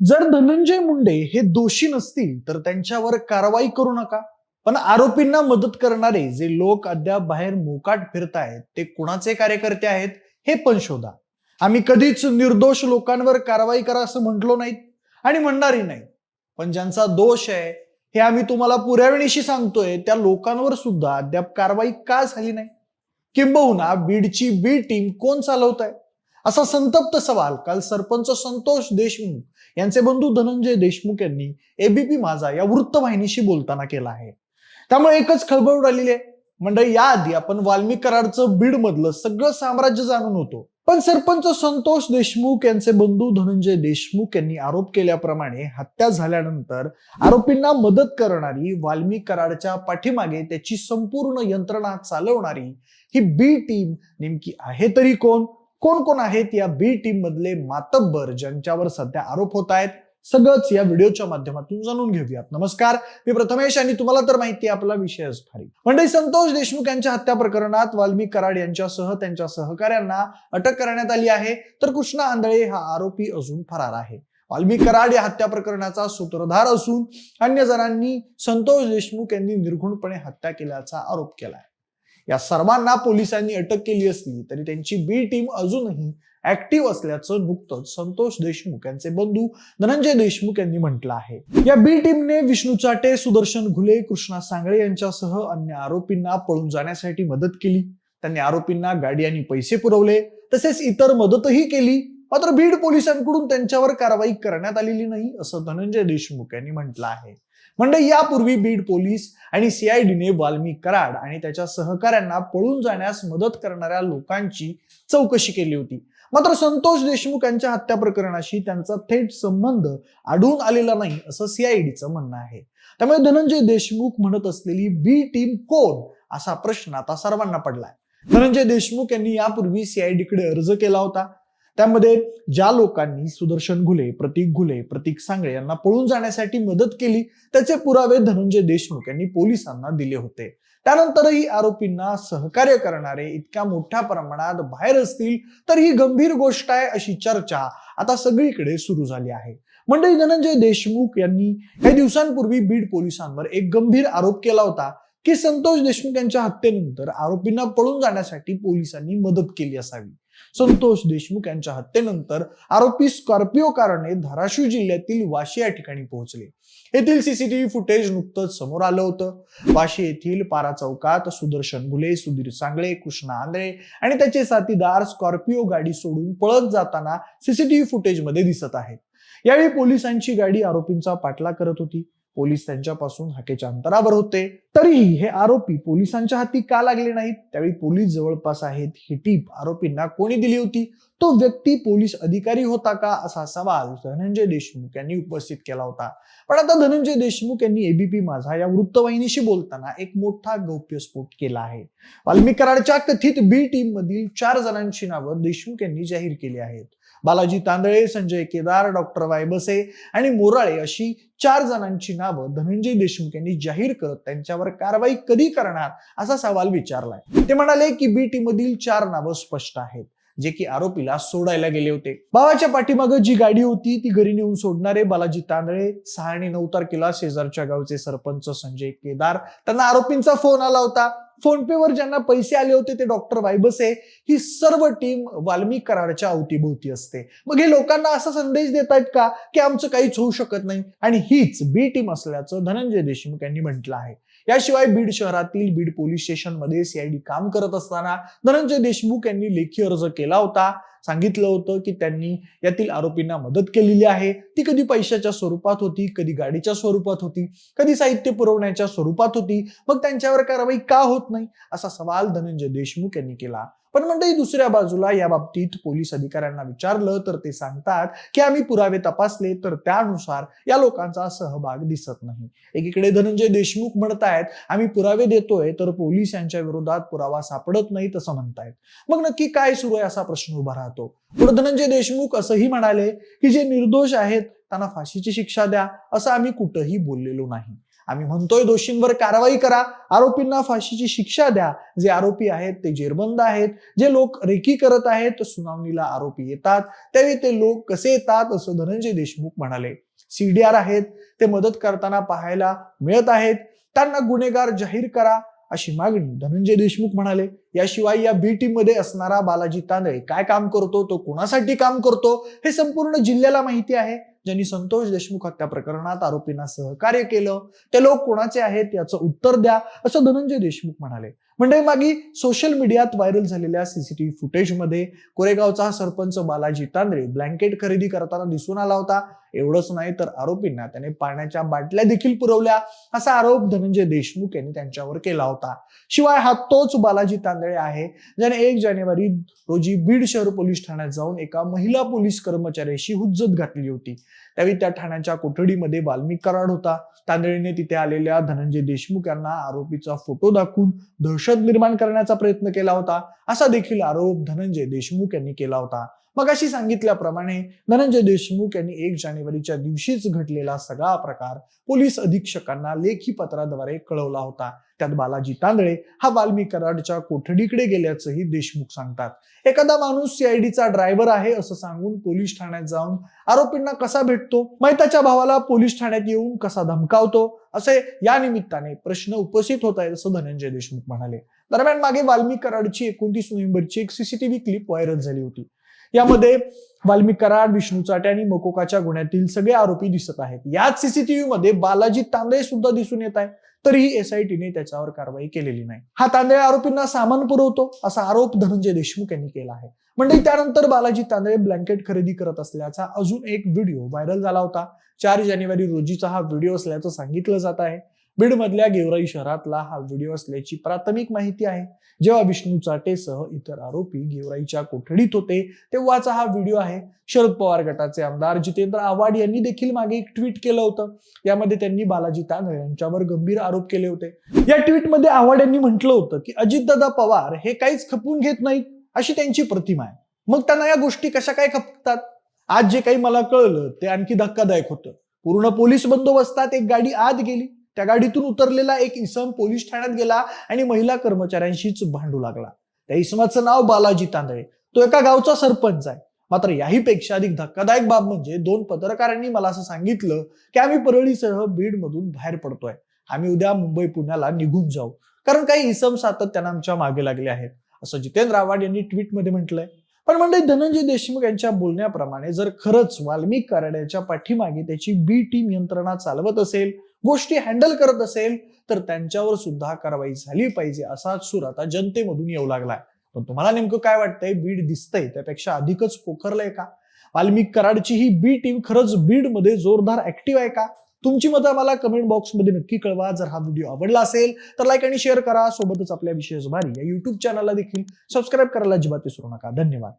जर धनंजय मुंडे हे दोषी नसतील तर त्यांच्यावर कारवाई करू नका. पण आरोपींना मदत करणारे जे लोक अद्याप बाहेर मोकाट फिरतायत ते कुणाचे कार्यकर्ते आहेत हे पण शोधा. आम्ही कधीच निर्दोष लोकांवर कारवाई करा असं म्हटलो नाहीत आणि म्हणणारही नाही पण ज्यांचा दोष आहे हे आम्ही तुम्हाला पुरावेणीशी सांगतोय त्या लोकांवर सुद्धा अद्याप कारवाई का झाली नाही? किंबहुना बीडची बी टीम कोण चालवत आहे असा संतप्त सवाल काल सरपंच संतोष देशमुख यांचे बंधू धनंजय देशमुख यांनी एबीपी माझा या वृत्तवाहिनीशी बोलताना केला आहे. त्यामुळे एकच खळबळ उडालेली आहे. मंडळी याआधी आपण वाल्मिक कराडचं बीड मधलं सगळं साम्राज्य जाणून होतो. पण सरपंच संतोष देशमुख यांचे बंधू धनंजय देशमुख यांनी आरोप केल्याप्रमाणे हत्या झाल्यानंतर आरोपींना मदत करणारी वाल्मिक कराडच्या पाठीमागे त्याची संपूर्ण यंत्रणा चालवणारी ही बी टीम नेमकी आहे तरी कोण? कोण कोण आहेत या बी टीम मधले मातब्बर ज्यांच्यावर सध्या आरोप होत आहेत? सगळंच या व्हिडिओच्या माध्यमातून जाणून घेऊयात. नमस्कार मी प्रथमेश आणि तुम्हाला तर माहिती आपला विषय भारी म्हणजे संतोष देशमुख यांच्या हत्या प्रकरणात वाल्मिक कराड यांच्यासह त्यांच्या सहकाऱ्यांना अटक करण्यात आली आहे. तर कृष्णा आंधळे हा आरोपी अजून फरार आहे. वाल्मिक कराड या हत्या प्रकरणाचा सूत्रधार असून अन्य जणांनी संतोष देशमुख यांनी निर्घुणपणे हत्या केल्याचा आरोप केला आहे या सर्वांना पोलिसांनी अटक केली असली तरी त्यांची बी टीम अजूनही ऍक्टिव्ह असल्याचं नुकतंच संतोष देशमुख यांचे बंधू धनंजय देशमुख यांनी म्हटलं आहे. या बी टीमने विष्णू चाटे सुदर्शन घुले कृष्णा सांगळे यांच्यासह अन्य आरोपींना पळून जाण्यासाठी मदत केली. त्यांनी आरोपींना गाडी आणि पैसे पुरवले. तसेच इतर मदतही केली. मात्र बीड पोलिसांकडून त्यांच्यावर कारवाई करण्यात आलेली नाही असं धनंजय देशमुख यांनी म्हटलं आहे. म्हणजे यापूर्वी बीड पोलीस आणि सीआयडीने वाल्मी कराड आणि त्याच्या सहकाऱ्यांना पळून जाण्यास मदत करणाऱ्या लोकांची चौकशी केली होती. मात्र संतोष देशमुख यांच्या हत्या प्रकरणाशी त्यांचा थेट संबंध आढळून आलेला नाही असं सीआयडीचं म्हणणं आहे. त्यामुळे धनंजय देशमुख म्हणत असलेली बी टीम कोण असा प्रश्न आता सर्वांना पडलाय. धनंजय देशमुख यांनी यापूर्वी सीआयडीकडे अर्ज केला होता. त्यामध्ये ज्या लोकांनी सुदर्शन घुले प्रतीक घुले प्रतीक सांगळे यांना पळून जाण्यासाठी मदत केली त्याचे पुरावे धनंजय देशमुख यांनी पोलिसांना दिले होते. त्यानंतरही आरोपींना सहकार्य करणारे इतक्या मोठ्या प्रमाणात बाहेर असतील तर ही गंभीर गोष्ट आहे अशी चर्चा आता सगळीकडे सुरू झाली आहे. मंडळी धनंजय देशमुख यांनी काही दिवसांपूर्वी बीड पोलिसांवर एक गंभीर आरोप केला होता की संतोष देशमुख यांच्या हत्येनंतर आरोपींना पळून जाण्यासाठी पोलिसांनी मदत केली असावी. संतोष देशमुख यांच्या हत्येनंतर आरोपी स्कॉर्पिओ कारने धाराशिव जिल्ह्यातील वाशी या ठिकाणी पोहोचले. येथील सीसीटीव्ही फुटेज नुकतंच समोर आलं होतं. वाशी येथील पारा चौकात सुदर्शन घुले सुधीर सांगळे कृष्णा आंधळे आणि त्याचे साथीदार स्कॉर्पिओ गाडी सोडून पळत जाताना सीसीटीव्ही फुटेजमध्ये दिसत आहेत. यावेळी पोलिसांची गाडी आरोपींचा पाठलाग करत होती. पोलीस त्यांच्यापासून हाकेच्या अंतरावर होते. तरीही हे आरोपी पोलिसांच्या हाती का लागले नाहीत? त्यावेळी पोलीस जवळपास आहेत. ही टीप आरोपींना कोणी दिली होती? तो व्यक्ती पोलीस अधिकारी होता का? असा सवाल धनंजय देशमुख यांनी उपस्थित केला होता. पण आता धनंजय देशमुख यांनी एबीपी माझा या वृत्तवाहिनीशी बोलताना एक मोठा गौप्यस्फोट केला आहे. वाल्मिक कराडच्या कथित बी टीम मधील चार जणांची नावं देशमुख यांनी जाहीर केली आहेत. बालाजी तांदळे संजय केदार डॉक्टर वायबसे आणि मोराळे अशी चार जणांची नावं धनंजय देशमुख यांनी जाहीर करत त्यांच्यावर कारवाई कधी करणार असा सवाल विचारलाय. ते म्हणाले की बी टी मधील चार नावं स्पष्ट आहेत जे की आरोपीला सोडायला गेले होते. भावाच्या पाठीमागं जी गाडी होती ती घरी नेऊन सोडणारे बालाजी तांदळे सहा आणि नऊ तारखेला शेजारच्या गावचे सरपंच संजय केदार त्यांना आरोपींचा फोन आला होता. फोन पे वर ज्यांना पैसे आले होते ते डॉक्टर वायबसे ही सर्व टीम वाल्मिक कराडच्या अवतीभोवती असते. मग हे लोकांना असा संदेश देत आहेत का की आमचं काहीच होऊ शकत नाही? आणि हीच बी टीम असल्याचं धनंजय देशमुख यांनी म्हटलं आहे. याशिवाय बीड शहरातील बीड पोलीस स्टेशनमध्ये सीआयडी काम करत असताना धनंजय देशमुख यांनी लेखी अर्ज केला होता. सांगितलं होतं की त्यांनी यातील आरोपींना मदत केलेली आहे. ती कधी पैशाच्या स्वरूपात होती कधी गाडीच्या स्वरूपात होती कधी साहित्य पुरवण्याच्या स्वरूपात होती. मग त्यांच्यावर कारवाई का होत नाही? असा सवाल धनंजय देशमुख यांनी केला. पण मंडळी दुसऱ्या बाजूला या बाबतीत पोलीस अधिकाऱ्यांना विचारलं तर ते सांगतात की आम्ही पुरावे तपासले तर त्यानुसार या लोकांचा सहभाग दिसत नाही. एकीकडे धनंजय देशमुख म्हणतायत आम्ही पुरावे देतोय तर पोलीस यांच्या विरोधात पुरावा सापडत नाही तसं म्हणतायत. मग नक्की काय सुरू आहे असा प्रश्न उभा राहतो. पुढे धनंजय देशमुख असंही म्हणाले की जे निर्दोष आहेत त्यांना फाशीची शिक्षा द्या असं आम्ही कुठंही बोललेलो नाही. आम्ही म्हणतोय दोषींवर कारवाई करा. आरोपींना फाशीची शिक्षा द्या. जे आरोपी आहेत ते जेरबंद आहेत. जे लोक रेकी करत आहेत सुनावणीला आरोपी येतात. त्यावेळी ते लोक कसे येतात असं धनंजय देशमुख म्हणाले. सीडीआर आहेत ते मदत करताना पाहायला मिळत आहेत. त्यांना गुन्हेगार जाहीर करा. अशी मागणी धनंजय देशमुख म्हणाले याशिवाय या बी टीममध्ये असणारा बालाजी तांदळे काय काम करतो? तो कोणासाठी काम करतो? हे संपूर्ण जिल्ह्याला माहिती आहे. ज्यांनी संतोष देशमुख हत्या प्रकरणात आरोपींना सहकार्य केलं ते लोक कोणाचे आहेत याचं उत्तर द्या असं धनंजय देशमुख म्हणाले. म्हणजे मागे सोशल मीडियात व्हायरल झालेल्या सीसीटीव्ही फुटेजमध्ये कोरेगावचा हा सरपंच बालाजी तांदळे ब्लँकेट खरेदी करताना दिसून आला होता. एवढंच नाही तर आरोपींना त्याने पाण्याच्या बाटल्या देखील पुरवल्या. असा आरोप धनंजय देशमुख यांनी त्यांच्यावर केला होता. शिवाय हा तोच बालाजी तांदळे आहे ज्याने एक जानेवारी रोजी बीड शहर पोलीस ठाण्यात जाऊन एका महिला पोलीस कर्मचाऱ्याशी हुज्जत घातली होती. त्यावेळी त्या ठाण्याच्या कोठडीमध्ये वाल्मिक कराड होता. तांदळीने तिथे आलेल्या धनंजय देशमुख यांना आरोपीचा फोटो दाखवून दहशत निर्माण करण्याचा प्रयत्न केला होता. असा देखील आरोप धनंजय देशमुख यांनी केला होता. मग अशी सांगितल्याप्रमाणे धनंजय देशमुख यांनी एक जानेवारीच्या दिवशीच घडलेला सगळा प्रकार पोलीस अधीक्षकांना लेखी पत्राद्वारे कळवला होता. त्यात बालाजी तांदळे हा वाल्मी कराडच्या कोठडीकडे गेल्याचंही देशमुख सांगतात. एखादा माणूस सीआयडीचा ड्रायव्हर आहे असं सांगून पोलीस ठाण्यात जाऊन आरोपींना कसा भेटतो? मैताच्या भावाला पोलीस ठाण्यात येऊन कसा धमकावतो? असे या निमित्ताने प्रश्न उपस्थित होत आहेत असं धनंजय देशमुख म्हणाले. दरम्यान मागे वाल्मी कराडची एकोणतीस नोव्हेंबरची एक सीसीटीव्ही क्लिप व्हायरल झाली होती. यामध्ये वाल्मिक कराड विष्णू चाटे आणि मकोकाच्या गुन्ह्यातील सगळे आरोपी दिसत आहेत. याच सीसीटीव्ही मध्ये बालाजी तांदळे सुद्धा दिसून येत आहे तरीही एसआयटीने त्याच्यावर कारवाई केलेली नाही. हा तांदळे आरोपींना सामान पुरवतो असा आरोप धनंजय देशमुख यांनी केला आहे. म्हणजे त्यानंतर बालाजी तांदळे ब्लँकेट खरेदी करत असल्याचा अजून एक व्हिडिओ व्हायरल झाला होता. चार जानेवारी रोजीचा हा व्हिडिओ असल्याचं सांगितलं जात आहे. बीड मधल्या गेवराई शहरातला हा व्हिडिओ असल्याची प्राथमिक माहिती आहे. जेव्हा विष्णू चाटेसह इतर आरोपी गेवराईच्या कोठडीत होते तेव्हाचा हा व्हिडिओ आहे. शरद पवार गटाचे आमदार जितेंद्र आव्हाड यांनी देखील मागे एक ट्विट केलं होतं. यामध्ये त्यांनी बालाजी तांदळे यांच्यावर गंभीर आरोप केले होते. या ट्विटमध्ये आव्हाड यांनी म्हटलं होतं की अजितदादा पवार हे काहीच खपवून घेत नाहीत अशी त्यांची प्रतिमा आहे. मग त्यांना या गोष्टी कशा काय खपतात? आज जे काही मला कळलं ते आणखी धक्कादायक होतं. पूर्ण पोलीस बंदोबस्तात एक गाडी आत गेली. त्या गाडीतून उतरलेला एक इसम पोलीस ठाण्यात गेला आणि महिला कर्मचाऱ्यांशीच भांडू लागला. त्या इसमाचं नाव बालाजी तांदळे. तो एका गावचा सरपंच आहे. मात्र याहीपेक्षा अधिक धक्कादायक बाब म्हणजे दोन पत्रकारांनी मला असं सांगितलं की आम्ही परळीसह बीड मधून बाहेर पडतोय. आम्ही उद्या मुंबई पुण्याला निघून जाऊ. कारण काही इसम सातत्यानं आमच्या मागे लागले आहेत. असं जितेंद्र आव्हाड यांनी ट्विटमध्ये म्हटलंय. पण म्हणजे धनंजय देशमुख यांच्या बोलण्याप्रमाणे जर खरंच वाल्मिक कराड्याच्या पाठीमागे त्याची बी टीम यंत्रणा चालवत असेल गोष्टी हँडल करत असेल तर त्यांच्यावर सुद्धा कारवाई झाली पाहिजे असा सूर आता जनतेमधून येऊ लागलाय. पण तुम्हाला नेमकं काय वाटतंय? बीड दिसतंय त्यापेक्षा अधिकच पोखरलंय का? वाल्मिक कराडची ही बी टीम खरंच बीडमध्ये जोरदार ऍक्टिव्ह आहे का? तुमची मतं मला कमेंट बॉक्समध्ये नक्की कळवा. जर हा व्हिडिओ आवडला असेल तर लाईक आणि शेअर करा. सोबतच आपल्या विशेष भारी या युट्यूब चॅनलला देखील सबस्क्राईब करायला अजिबात विसरू नका. धन्यवाद.